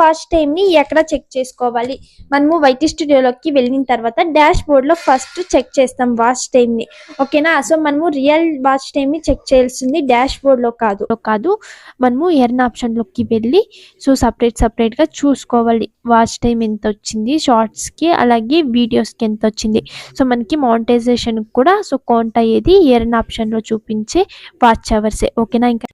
Watch టైంని ఎక్కడ check చేసుకోవాలి? మనము వైటీ స్టూడియోలోకి వెళ్ళిన తర్వాత డాష్ బోర్డ్లో ఫస్ట్ చెక్ చేస్తాం వాచ్ టైంని ఓకేనా సో మనము రియల్ వాచ్ టైంని చెక్ చేయాల్సింది డాష్ బోర్డ్లో కాదు. కాదు మనము ఎర్న్ ఆప్షన్లోకి వెళ్ళి సో సపరేట్ సపరేట్గా చూసుకోవాలి. వాచ్ టైం ఎంత వచ్చింది? షార్ట్స్కి అలాగే వీడియోస్కి ఎంత వచ్చింది? సో మనకి మానిటైజేషన్ కూడా సో కౌంట్ అయ్యేది ఎర్న్ ఆప్షన్లో చూపించే వాచ్ అవర్సే ఓకేనా ఇంకా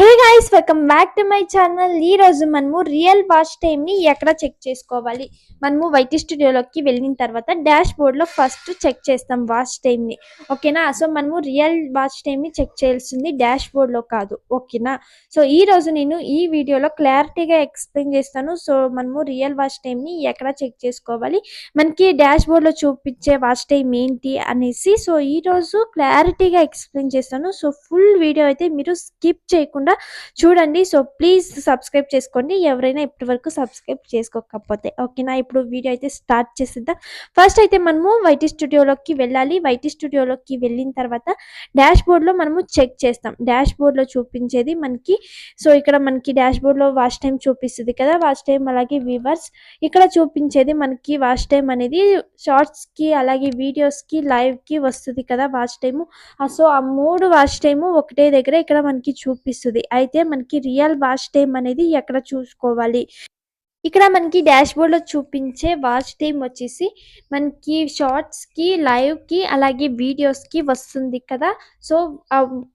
hey guys welcome back to my channel. ఈ రోజు మనము రియల్ వాచ్ టైం ని ఎక్కడ చెక్ చేసుకోవాలి? మనము వైటీ స్టూడియోలోకి వెళ్ళిన తర్వాత డాష్ బోర్డ్లో ఫస్ట్ చెక్ చేస్తాం వాచ్ టైం ని. ఓకేనా? సో మనము రియల్ వాచ్ టైం ని చెక్ చేయాల్సింది డాష్ బోర్డ్లో కాదు. ఓకేనా? సో ఈ రోజు నేను ఈ వీడియోలో క్లారిటీగా ఎక్స్ప్లెయిన్ చేస్తాను. సో మనము రియల్ వాచ్ టైం ని ఎక్కడ చెక్ చేసుకోవాలి? మనకి డాష్ బోర్డ్లో చూపించే వాచ్ టైం ఏంటి అనేసి సో ఈ రోజు క్లారిటీగా ఎక్స్ప్లెయిన్ చేస్తాను. సో ఫుల్ వీడియో అయితే మీరు స్కిప్ చేయకుండా చూడండి. సో ప్లీజ్ సబ్స్క్రైబ్ చేసుకోండి. ఎవరైనా ఇప్పటి వరకు సబ్స్క్రైబ్ చేసుకోకపోతే ఓకేనా ఇప్పుడు వీడియో అయితే స్టార్ట్ చేసిద్దాం. ఫస్ట్ అయితే మనము వైటీ స్టూడియోలోకి వెళ్ళాలి. వైటీ స్టూడియోలోకి వెళ్ళిన తర్వాత డాష్ బోర్డ్లో మనము చెక్ చేస్తాం. డాష్ బోర్డ్లో చూపించేది మనకి. సో ఇక్కడ మనకి డాష్ బోర్డ్లో వాచ్ టైం చూపిస్తుంది కదా? వాచ్ టైం అలాగే వ్యూవర్స్ ఇక్కడ చూపించేది మనకి వాచ్ టైం అనేది షార్ట్స్కి అలాగే వీడియోస్కి లైవ్కి వస్తుంది కదా? వాచ్ టైము సో ఆ మూడు వాచ్ టైము ఒకటే దగ్గర ఇక్కడ మనకి చూపిస్తుంది. అయితే మనకి రియల్ వాష్ టైం అనేది ఎక్కడ చూసుకోవాలి? ఇక్కడ మనకి డాష్ బోర్డ్లో చూపించే వాచ్ టైం వచ్చేసి మనకి షార్ట్స్కి లైవ్కి అలాగే వీడియోస్కి వస్తుంది కదా. సో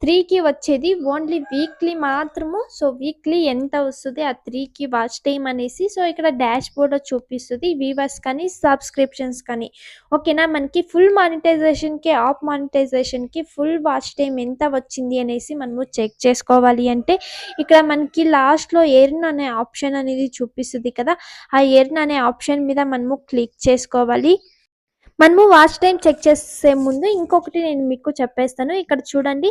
త్రీ కి వచ్చేది ఓన్లీ వీక్లీ మాత్రము. సో వీక్లీ ఎంత వస్తుంది? ఆ త్రీ కి వాచ్ టైం అనేసి. సో ఇక్కడ డాష్ బోర్డ్లో చూపిస్తుంది వీవర్స్ కానీ సబ్స్క్రిప్షన్స్ కానీ. ఓకేనా మనకి ఫుల్ మానిటైజేషన్కి ఆఫ్ మానిటైజేషన్కి ఫుల్ వాచ్ టైం ఎంత వచ్చింది అనేసి మనము చెక్ చేసుకోవాలి అంటే. ఇక్కడ మనకి లాస్ట్లో ఎర్న్ అనే ఆప్షన్ అనేది చూపిస్తుంది కదా? ఆ ఎర్న్ అనే ఆప్షన్ మీద మనము క్లిక్ చేసుకోవాలి. మనము వాచ్ టైం చెక్ చేసే ముందు ఇంకొకటి నేను మీకు చెప్పేస్తాను. ఇక్కడ చూడండి.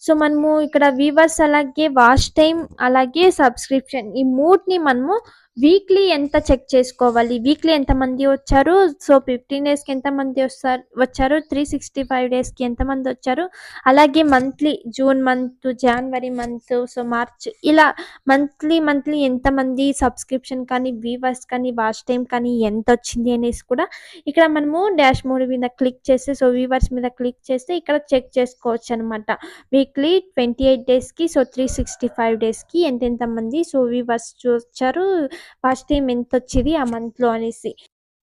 సో మనము ఇక్కడ వీవర్స్ అలాగే వాచ్ టైం అలాగే సబ్స్క్రిప్షన్ ఈ మూడ్ని మనము వీక్లీ ఎంత చెక్ చేసుకోవాలి? వీక్లీ ఎంతమంది వచ్చారు? సో ఫిఫ్టీన్ డేస్కి ఎంతమంది వస్తారు? వచ్చారు? త్రీ సిక్స్టీ ఫైవ్ డేస్కి ఎంతమంది వచ్చారు? అలాగే మంత్లీ జూన్ మంత్ జనవరి మంత్ సో మార్చ్ ఇలా మంత్లీ మంత్లీ ఎంతమంది సబ్స్క్రిప్షన్ కానీ వీవర్స్ కానీ వాచ్ టైం కానీ ఎంత వచ్చింది అనేసి కూడా ఇక్కడ మనము డాష్ మోడ్ మీద క్లిక్ చేస్తే సో వీవర్స్ మీద క్లిక్ చేస్తే ఇక్కడ చెక్ చేసుకోవచ్చు అనమాట వీక్లీ ట్వంటీ ఎయిట్ డేస్కి సో త్రీ సిక్స్టీ ఫైవ్ డేస్కి ఎంతెంత మంది సో వీవర్స్ చూచారు ఫస్ట్ టైం ఎంత వచ్చింది ఆ మంత్లో అనేసి.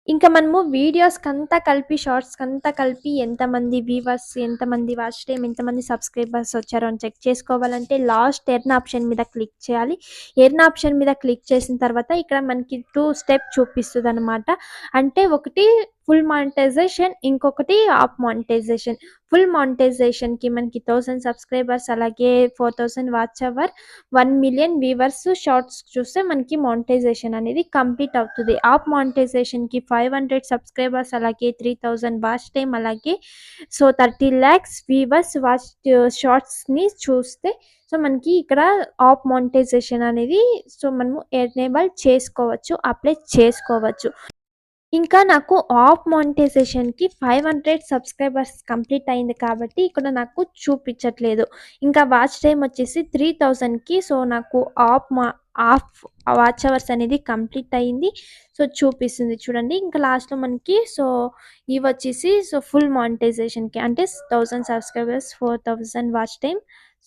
ఇంకా మనము వీడియోస్కి అంతా కలిపి షార్ట్స్కి అంతా కలిపి ఎంతమంది వ్యూవర్స్ ఎంతమంది వాచ్ టైం ఎంతమంది సబ్స్క్రైబర్స్ వచ్చారో అని చెక్ చేసుకోవాలంటే లాస్ట్ ఎర్న్ ఆప్షన్ మీద క్లిక్ చేయాలి. ఎర్న్ ఆప్షన్ మీద క్లిక్ చేసిన తర్వాత ఇక్కడ మనకి టూ స్టెప్ చూపిస్తుంది అనమాట అంటే ఒకటి ఫుల్ మానిటైజేషన్ ఇంకొకటి ఆఫ్ మానిటైజేషన్ ఫుల్ మానిటైజేషన్కి మనకి థౌసండ్ సబ్స్క్రైబర్స్ అలాగే four thousand watch hour one million viewers shorts చూస్తే మనకి మానిటైజేషన్ అనేది కంప్లీట్ అవుతుంది. ఆఫ్ మానిటైజేషన్కి ఫైవ్ హండ్రెడ్ సబ్స్క్రైబర్స్ అలాగే త్రీ థౌజండ్ వాచ్ టైం అలాగే so thirty lakhs viewers watch షార్ట్స్ని చూస్తే సో మనకి ఇక్కడ ఆఫ్ మానిటైజేషన్ అనేది సో మనము ఎనేబుల్ చేసుకోవచ్చు అప్లై చేసుకోవచ్చు. ఇంకా నాకు ఆఫ్ మానిటైజేషన్కి ఫైవ్ హండ్రెడ్ సబ్స్క్రైబర్స్ కంప్లీట్ అయింది కాబట్టి ఇక్కడ నాకు చూపించట్లేదు. ఇంకా వాచ్ టైం వచ్చేసి త్రీ థౌజండ్కి సో నాకు ఆఫ్ మా ఆఫ్ వాచ్ అవర్స్ అనేది కంప్లీట్ అయింది. సో చూపిస్తుంది చూడండి. ఇంకా లాస్ట్లో మనకి సో ఇవి వచ్చేసి సో ఫుల్ మానిటైజేషన్కి అంటే thousand subscribers four thousand watch time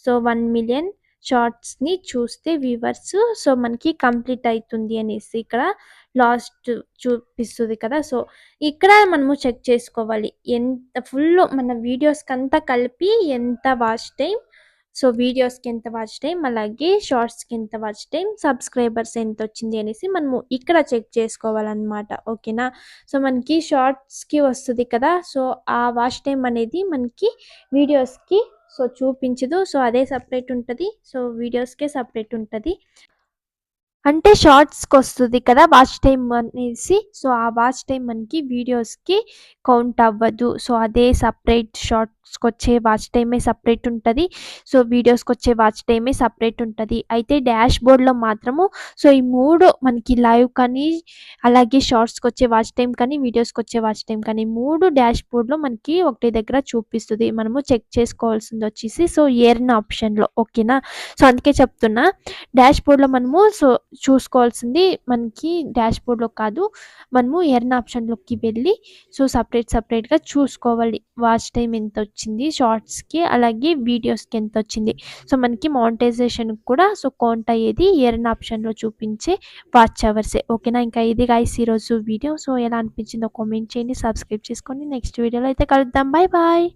so one million షార్ట్స్ని చూస్తే వ్యూవర్స్ సో మనకి కంప్లీట్ అవుతుంది అనేసి ఇక్కడ లాస్ట్ చూపిస్తుంది కదా. సో ఇక్కడ మనము చెక్ చేసుకోవాలి. ఎంత ఫుల్ మన వీడియోస్కి అంతా కలిపి ఎంత వాచ్ టైం సో వీడియోస్కి ఎంత వాచ్ టైం అలాగే షార్ట్స్కి ఎంత వాచ్ టైం సబ్స్క్రైబర్స్ ఎంత వచ్చింది అనేసి మనము ఇక్కడ చెక్ చేసుకోవాలన్నమాట. ఓకేనా సో మనకి షార్ట్స్కి వస్తుంది కదా. సో ఆ వాచ్ టైం అనేది మనకి వీడియోస్కి సో చూపించదు. సో అదే సపరేట్ ఉంటుంది. సో వీడియోస్కే సపరేట్ ఉంటుంది. అంటే షార్ట్స్కి వస్తుంది కదా వాచ్ టైం అనేసి. సో ఆ వాచ్ టైం మనకి వీడియోస్కి కౌంట్ అవ్వదు. సో అదే సపరేట్ షార్ట్ వీడియోస్కి వచ్చే వాచ్ టైమే సపరేట్ ఉంటుంది. సో వీడియోస్కి వచ్చే వాచ్ టైమే సపరేట్ ఉంటుంది. అయితే డాష్ బోర్డ్లో మాత్రము సో ఈ మూడు మనకి లైవ్ కానీ అలాగే షార్ట్స్కి వచ్చే వాచ్ టైం కానీ వీడియోస్కి వచ్చే వాచ్ టైం కానీ మూడు డాష్ బోర్డ్లో మనకి ఒకటి దగ్గర చూపిస్తుంది. మనము చెక్ చేసుకోవాల్సింది వచ్చేసి సో ఎర్న్ ఆప్షన్లో ఓకేనా? సో అందుకే చెప్తున్నా. డాష్ బోర్డ్లో మనము సో చూసుకోవాల్సింది మనకి డాష్ బోర్డ్లో కాదు. మనము ఎర్న్ ఆప్షన్లోకి వెళ్ళి సో సపరేట్ సపరేట్గా చూసుకోవాలి. వాచ్ టైం ఎంత వచ్చింది షార్ట్స్కి అలాగే వీడియోస్కి ఎంత వచ్చింది. సో మనకి మానిటైజేషన్ కూడా సో కౌంట్ అయ్యేది ఎర్న్ ఆప్షన్లో చూపించే వాచ్ అవర్సే ఓకేనా ఇంకా ఇది గాయస్ ఈరోజు వీడియో సో ఎలా అనిపించిందో కామెంట్ చేయండి సబ్స్క్రైబ్ చేసుకోండి. నెక్స్ట్ వీడియోలో అయితే కలుద్దాం. Bye bye